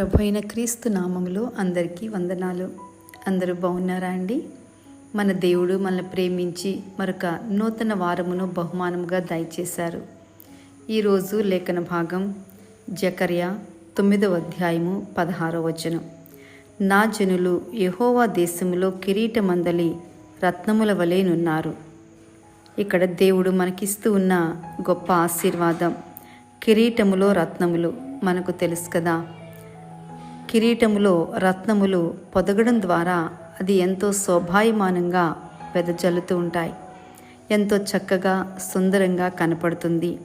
ప్రభు అయిన క్రీస్తు నామములో అందరికీ వందనాలు. అందరూ బాగున్నారా అండి? మన దేవుడు మనల్ని ప్రేమించి మరొక నూతన వారమును బహుమానముగా దయచేశారు. ఈరోజు లేఖన భాగం జకర్య తొమ్మిదవ అధ్యాయము పదహారో వచనం. నా జనులు యహోవా దేశంలో కిరీటమందలి రత్నముల వలెనున్నారు ఇక్కడ దేవుడు మనకిస్తూ ఉన్న గొప్ప ఆశీర్వాదం కిరీటములో రత్నములు మనకు తెలుసు కదా. కిరీటములో రత్నములు పొదగడం ద్వారా అది ఎంతో శోభాయమానంగా వెదజల్లుతూ ఉంటాయి. ఎంతో చక్కగా సుందరంగా కనపడుతుంది.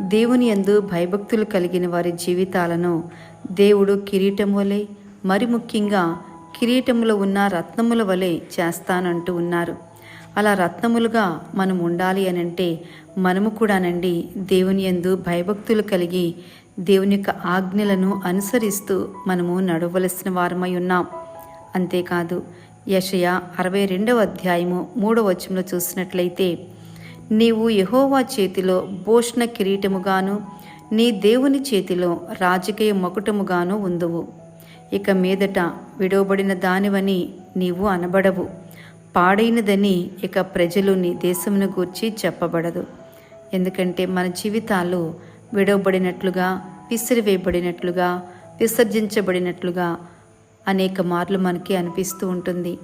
దేవుని యందు భయభక్తులు కలిగిన వారి జీవితాలను దేవుడు కిరీటం వలె మరి ముఖ్యంగా కిరీటములో ఉన్న రత్నముల వలె చేస్తానంటూ ఉన్నారు. అలా రత్నములుగా మనం ఉండాలి అని అంటే మనము కూడానండి దేవుని యందు భయభక్తులు కలిగి దేవుని యొక్క ఆజ్ఞలను అనుసరిస్తూ మనము నడవలసిన వారమై ఉన్నాం. అంతేకాదు యషయ అరవై రెండవ అధ్యాయము మూడవ వచనంలో చూసినట్లయితే నీవు యహోవా చేతిలో భోషణ కిరీటముగాను నీ దేవుని చేతిలో రాజకీయ మకుటముగాను ఉందువు. ఇక మీదట విడవబడిన దానివని నీవు అనబడవు. పాడైనదని ఇక ప్రజలుని దేశమును గూర్చి చెప్పబడదు. ఎందుకంటే మన జీవితాలు విడవబడినట్లుగా విసిరివేయబడినట్లుగా విసర్జించబడినట్లుగా అనేక మార్లు మనకి అనిపిస్తూ ఉంటుంది.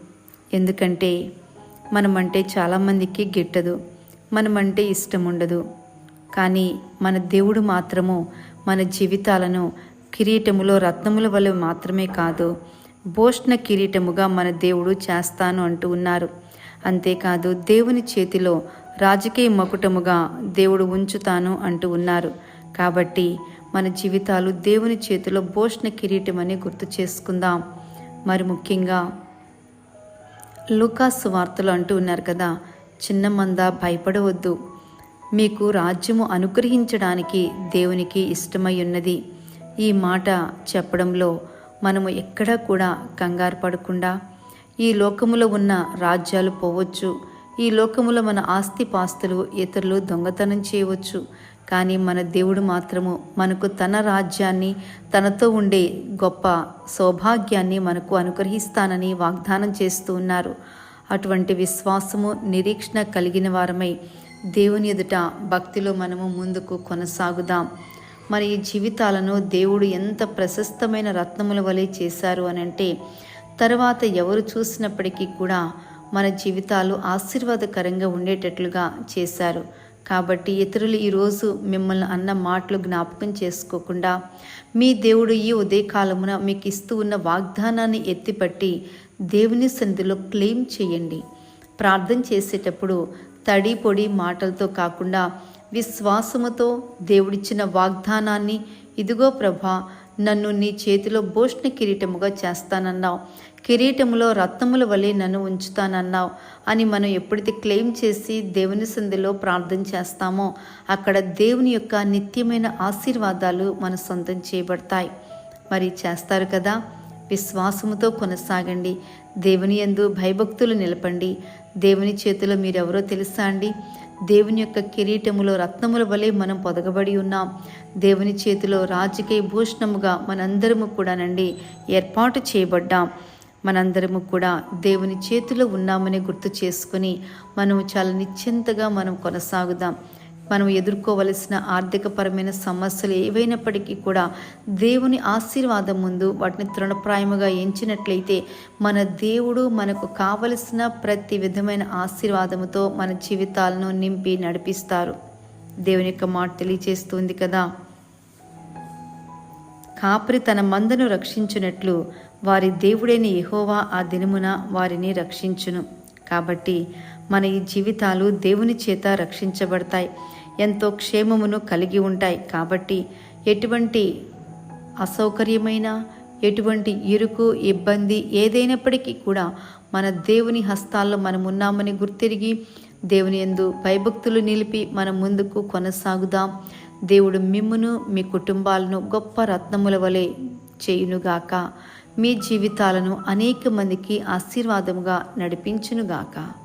ఎందుకంటే మనమంటే చాలామందికి గిట్టదు మనమంటే ఇష్టం ఉండదు కానీ మన దేవుడు మాత్రము మన జీవితాలను కిరీటములో రత్నముల వల్ల మాత్రమే కాదు భోష్ణ కిరీటముగా మన దేవుడు చేస్తాను అంటూ ఉన్నారు. అంతేకాదు దేవుని చేతిలో రాజకీయ మకుటముగా దేవుడు ఉంచుతాను అంటూ ఉన్నారు. కాబట్టి మన జీవితాలు దేవుని చేతిలో భోష్ణ కిరీటం అని గుర్తు చేసుకుందాం. మరి ముఖ్యంగా లూకాస్ వార్తలు అంటూ ఉన్నారు కదా చిన్న మంద భయపడవద్దు. మీకు రాజ్యము అనుగ్రహించడానికి దేవునికి ఇష్టమై ఉన్నది. ఈ మాట చెప్పడంలో మనము ఎక్కడా కూడా కంగారు పడకుండా ఈ లోకములో ఉన్న రాజ్యాలు పోవచ్చు. ఈ లోకములో మన ఆస్తి పాస్తులు ఇతరులు దొంగతనం చేయవచ్చు. కానీ మన దేవుడు మాత్రము మనకు తన రాజ్యాన్ని తనతో ఉండే గొప్ప సౌభాగ్యాన్ని మనకు అనుగ్రహిస్తానని వాగ్దానం చేస్తూ ఉన్నారు. అటువంటి విశ్వాసము నిరీక్షణ కలిగిన వారమై దేవుని ఎదుట భక్తిలో మనము ముందుకు కొనసాగుదాం. మరి ఈ జీవితాలను దేవుడు ఎంత ప్రశస్తమైన రత్నముల వలె చేశారు అని అంటే తర్వాత ఎవరు చూసినప్పటికీ కూడా మన జీవితాలు ఆశీర్వాదకరంగా ఉండేటట్లుగా చేశారు. కాబట్టి ఇతరులు ఈరోజు మిమ్మల్ని అన్న మాటలు జ్ఞాపకం చేసుకోకుండా మీ దేవుడు ఈ ఉదయకాలమున మీకు ఇస్తూ ఉన్న వాగ్దానాన్ని ఎత్తిపట్టి దేవుని సన్నిధిలో క్లెయిమ్ చేయండి. ప్రార్థన చేసేటప్పుడు తడి పొడి మాటలతో కాకుండా విశ్వాసముతో దేవుడిచ్చిన వాగ్దానాన్ని ఇదిగో ప్రభా నన్ను నీ చేతిలో భోష్ణ కిరీటముగా చేస్తానన్నావు. కిరీటములో రత్నముల వలె నన్ను ఉంచుతానన్నావు అని మనం ఎప్పుడైతే క్లెయిమ్ చేసి దేవుని సంధిలో ప్రార్థన చేస్తామో అక్కడ దేవుని యొక్క నిత్యమైన ఆశీర్వాదాలు మన సొంతం చేయబడతాయి. మరి చేస్తారు కదా? విశ్వాసముతో కొనసాగండి. దేవుని యందు భయభక్తులు నిలపండి. దేవుని చేతిలో మీరెవరో తెలుసా అండి? దేవుని యొక్క కిరీటములో రత్నముల వలె మనం పొదగబడి ఉన్నాం. దేవుని చేతిలో రాజకీయ భూషణముగా మనందరము కూడానండి ఏర్పాటు చేయబడ్డాం. మనందరము కూడా దేవుని చేతిలో ఉన్నామని గుర్తు చేసుకుని మనం చాలా నిశ్చింతగా మనం కొనసాగుదాం. మనం ఎదుర్కోవలసిన ఆర్థికపరమైన సమస్యలు ఏవైనప్పటికీ కూడా దేవుని ఆశీర్వాదం ముందు వాటిని తృణప్రాయముగా ఎంచినట్లయితే మన దేవుడు మనకు కావలసిన ప్రతి విధమైన ఆశీర్వాదముతో మన జీవితాలను నింపి నడిపిస్తారు. దేవుని యొక్క మాట తెలియచేస్తుంది కదా. కాపరి తన మందను రక్షించినట్లు వారి దేవుడైన యహోవా ఆ దినమున వారిని రక్షించును. కాబట్టి మన ఈ జీవితాలు దేవుని చేత రక్షించబడతాయి. ఎంతో క్షేమమును కలిగి ఉంటాయి. కాబట్టి ఎటువంటి అసౌకర్యమైన ఎటువంటి ఇరుకు ఇబ్బంది ఏదైనప్పటికీ కూడా మన దేవుని హస్తాల్లో మనం ఉన్నామని గుర్తిరిగి దేవుని ఎందు భయభక్తులు నిలిపి మనం ముందుకు కొనసాగుదాం. దేవుడు మిమ్మును మీ కుటుంబాలను గొప్ప రత్నముల వలె చేయునుగాక. మీ జీవితాలను అనేక మందికి ఆశీర్వాదముగా నడిపించునుగాక.